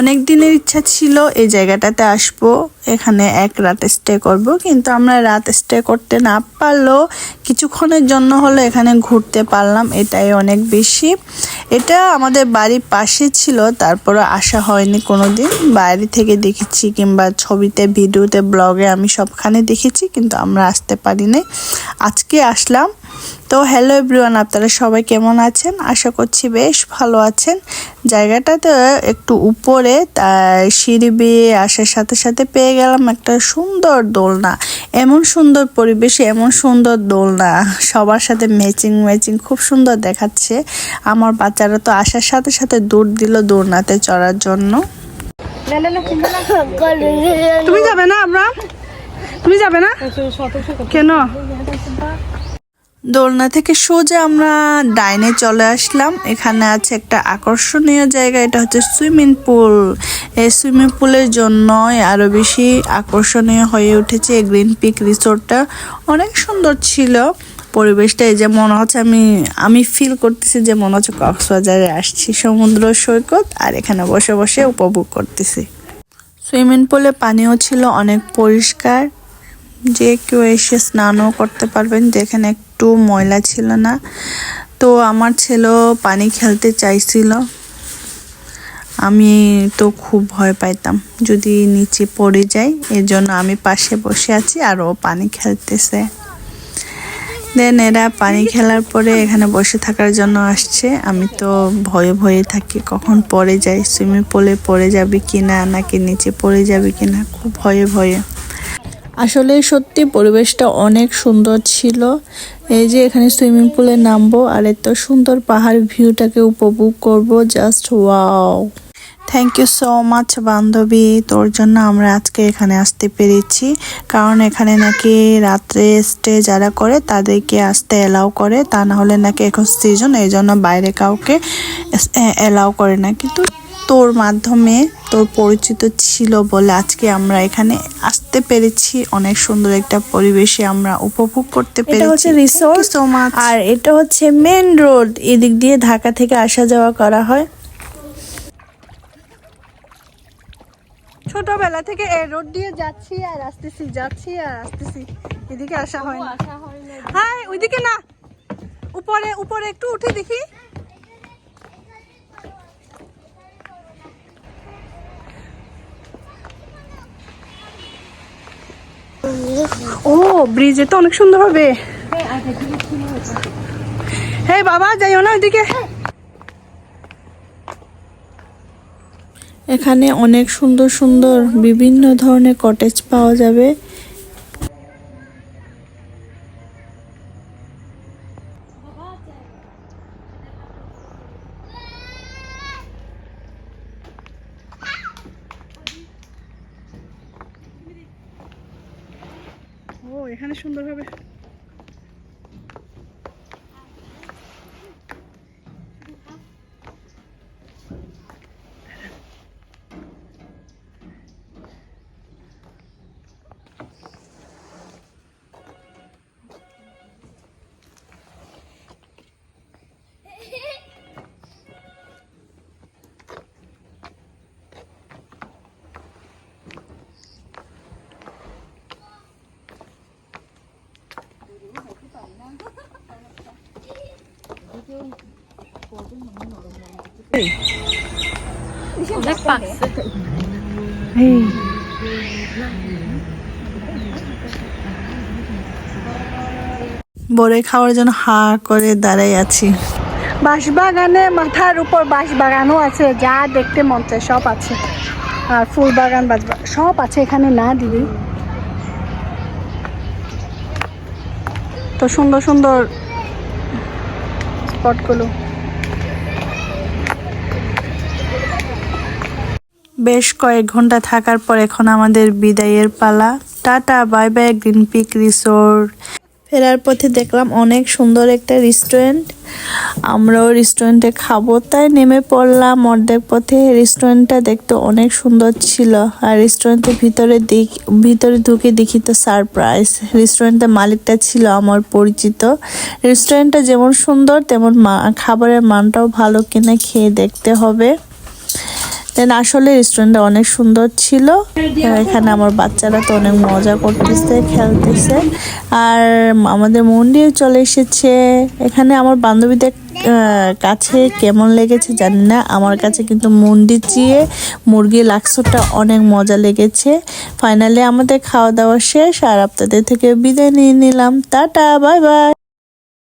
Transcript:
অনেক দিনের ইচ্ছা ছিল এই জায়গাটাতে আসব। এখানে এক রাত স্টে করব, কিন্তু আমরা রাত স্টে করতে না পারলেও কিছুক্ষণের জন্য হলো এখানে ঘুরতে পারলাম, এটাই অনেক বেশি। এটা আমাদের বাড়ির পাশে ছিল তারপরে আসা হয়নি কোনো দিন বাইরে থেকে দেখেছি কিংবা ছবিতে, ভিডিওতে, ব্লগে আমি সবখানে দেখেছি, কিন্তু আমরা আসতে পারিনি। আজকে আসলাম তো হ্যালো এভরিওয়ান আপনারা সবাই কেমন আছেন? আশা করছি বেশ ভালো আছেন। জায়গাটাতে একটু উপরে সিঁড়ি বেয়ে আসার সাথে সাথে পেয়ে গেলাম একটা সুন্দর দোলনা। এমন সুন্দর পরিবেশে, এমন সুন্দর দোলনা। সবার সাথে ম্যাচিং ম্যাচিং খুব সুন্দর দেখাচ্ছে। আমার বাচ্চারা তো আসার সাথে সাথে দৌড় দিল দোলনাতে চড়ার জন্য। তুমি যাবে না আমরা তুমি যাবে না? কেন? দোলনা থেকে সোজা আমরা ডাইনে চলে আসলাম। এখানে আছে একটা আকর্ষণীয় জায়গা, এটা হচ্ছে সুইমিং পুল। এই সুইমিং পুলের জন্যই আরও বেশি আকর্ষণীয় হয়ে উঠেছে এই গ্রিন পিক রিসোর্টটা। অনেক সুন্দর ছিল। পরিবেশটা এই যে মনে হচ্ছে আমি আমি ফিল করতেছি যে মনে হচ্ছে কক্সবাজারে আসছি সমুদ্র সৈকত আর এখানে বসে বসে উপভোগ করতেছি। সুইমিং পুলে পানিও ছিল, অনেক পরিষ্কার। যে কেউ এসে স্নানও করতে পারবেন, যেখানে একটু ময়লা ছিল না। তো আমার ছেলেও পানি খেলতে চাইছিল। আমি তো খুব ভয় পাইতাম, যদি নিচে পড়ে যাই এর জন্য আমি পাশে বসে আছি আর ও পানি খেলতেছে। দেন এরা পানি খেলার পরে এখানে বসে থাকার জন্য আসছে। আমি তো ভয়ে ভয়ে থাকি, কখন পড়ে যাই সুইমিং পুলে পড়ে যাবে কিনা নাকি নিচে পড়ে যাবে কিনা, খুব ভয়ে ভয়ে। আসলে সত্যি পরিবেশটা অনেক সুন্দর ছিল। এই যে এখানে সুইমিং পুলে নামবো আর এত সুন্দর পাহাড় ভিউটাকে উপভোগ করব just wow thank you so much বান্ধবী। তোর জন্য আমরা আজকে এখানে আসতে পেরেছি। কারণ এখানে নাকি রাত্রে স্টে যারা করে, তাদেরকে আসতে এলাও করে। তা না হলে নাকি এখন সিজন এই জন্য বাইরে কাউকে এলাও করে না। কিন্তু তোর মাধ্যমে তোর পরিচিত ছিল বলে আজকে আমরা এখানে আসতে পেরেছি। অনেক সুন্দর একটা পরিবেশে আমরা উপভোগ করতে পেরেছি। এটা হচ্ছে রিসোর্ট আর এটা হচ্ছে মেন রোড এদিক দিয়ে ঢাকা থেকে আসা যাওয়া করা হয়। ছোটবেলা থেকে এই রোড দিয়ে যাচ্ছি আর আসতেছি যাচ্ছি আর আসতেছি। এদিকে আসা হয় না। হ্যাঁ ওইদিকে না। উপরে উপরে একটু উঠে দেখি। ও ব্রিজে তো অনেক সুন্দর হবে। হে বাবা, যাইও না ওইদিকে। এখানে অনেক সুন্দর সুন্দর বিভিন্ন ধরনের কটেজ পাওয়া যাবে। এখানে সুন্দরভাবে বরে খাওয়ার জন্য হা করে দাঁড়াই আছি। বাঁশবাগানে মাথার উপর বাঁশবাগানও আছে যা দেখতে মন চায় সব আছে। আর ফুল বাগান সব আছে এখানে না দিদি? তো সুন্দর সুন্দর স্পটগুলো বেশ কয়েক ঘণ্টা থাকার পর এখন আমাদের বিদায়ের পালা। Tata, bye bye, green peak resort. ফেরার পথে দেখলাম অনেক সুন্দর একটা রেস্টুরেন্ট। আমরাও রেস্টুরেন্টে খাব, তাই নেমে পড়লাম অর্ধেক পথে। রেস্টুরেন্টটা দেখতে অনেক সুন্দর ছিল আর রেস্টুরেন্টের ভিতরে দিক, ভিতরে ঢুকে দেখি তো সারপ্রাইজ। রেস্টুরেন্টের মালিকটা ছিল আমার পরিচিত। রেস্টুরেন্টটা যেমন সুন্দর, তেমন খাবারের মানটাও ভালো কিনা খেয়ে দেখতে হবে। দেন আসলে রেস্টুরেন্টটা অনেক সুন্দর ছিল। এখানে আমার বাচ্চারা তো অনেক মজা করতেছে, খেলতেছে। আর আমাদের মন্দির চলে এসেছে। এখানে আমার বান্ধবীদের কাছে কেমন লেগেছে জানি না। আমার কাছে কিন্তু মন্দির চিয়ে মুরগি লাক্সটা অনেক মজা লেগেছে। ফাইনালি আমাদের খাওয়া দাওয়া শেষ আর আপনাদের থেকে বিদায় নিয়ে নিলাম। Tata bye by